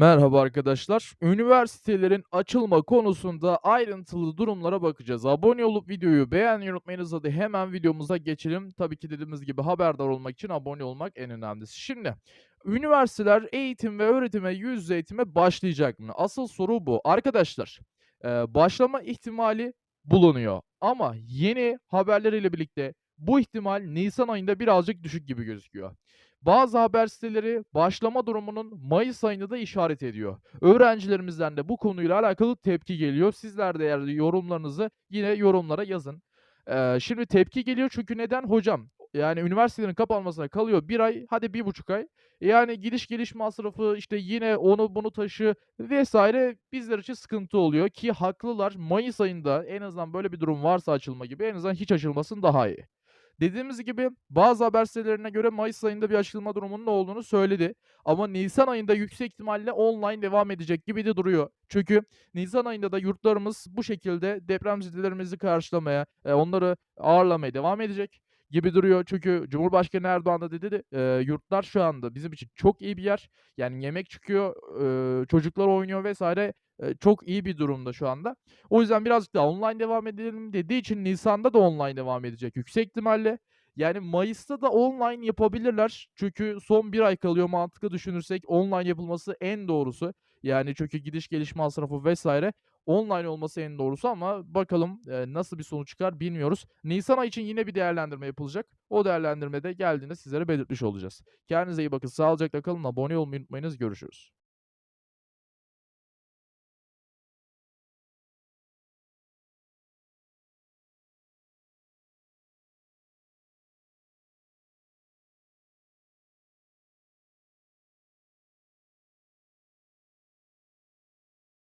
Merhaba arkadaşlar. Üniversitelerin açılma konusunda ayrıntılı durumlara bakacağız. Abone olup videoyu beğenmeyi unutmayınız. Hadi hemen videomuza geçelim. Tabii ki dediğimiz gibi haberdar olmak için abone olmak en önemlisi. Şimdi üniversiteler eğitim ve öğretime, yüz yüze eğitime başlayacak mı? Asıl soru bu. Arkadaşlar, başlama ihtimali bulunuyor. Ama yeni haberleriyle birlikte bu ihtimal nisan ayında birazcık düşük gibi gözüküyor. Bazı haber siteleri başlama durumunun mayıs ayını da işaret ediyor. Öğrencilerimizden de bu konuyla alakalı tepki geliyor. Sizler de eğer yorumlarınızı yine yorumlara yazın. Eee, şimdi tepki geliyor çünkü neden? Hocam, yani üniversitelerin kapanmasına kalıyor 1 ay, hadi 1,5 ay. Yani gidiş geliş masrafı, işte yine onu bunu taşı vs. bizler için sıkıntı oluyor ki haklılar. Mayıs ayında en azından böyle bir durum varsa açılma gibi en azından hiç açılmasın daha iyi. Dediğimiz gibi bazı haber sitelerine göre mayıs ayında bir açılma durumunun olduğunu söyledi. Ama nisan ayında yüksek ihtimalle online devam edecek gibi de duruyor. Çünkü nisan ayında da yurtlarımız bu şekilde depremzedelerimizi karşılamaya, eee, onları ağırlamaya devam edecek gibi duruyor. Çünkü Cumhurbaşkanı Erdoğan da dedi de, yurtlar şu anda bizim için çok iyi bir yer. Yani yemek çıkıyor, çocuklar oynuyor. Eee, çok iyi bir durumda şu anda. O yüzden birazcık daha online devam edelim dediği için nisanda da online devam edecek yüksek ihtimalle. Yani mayısta da online yapabilirler. Çünkü son 1 ay kalıyor mantıklı düşünürsek online yapılması en doğrusu. Yani çünkü gidiş geliş masrafı vs. online olması en doğrusu ama bakalım, eee, nasıl bir sonuç çıkar bilmiyoruz. Nisan ayı için yine bir değerlendirme yapılacak. O değerlendirme de geldiğinde sizlere belirtmiş olacağız. Kendinize iyi bakın, sağlıcakla kalın, abone olmayı unutmayınız. Görüşürüz.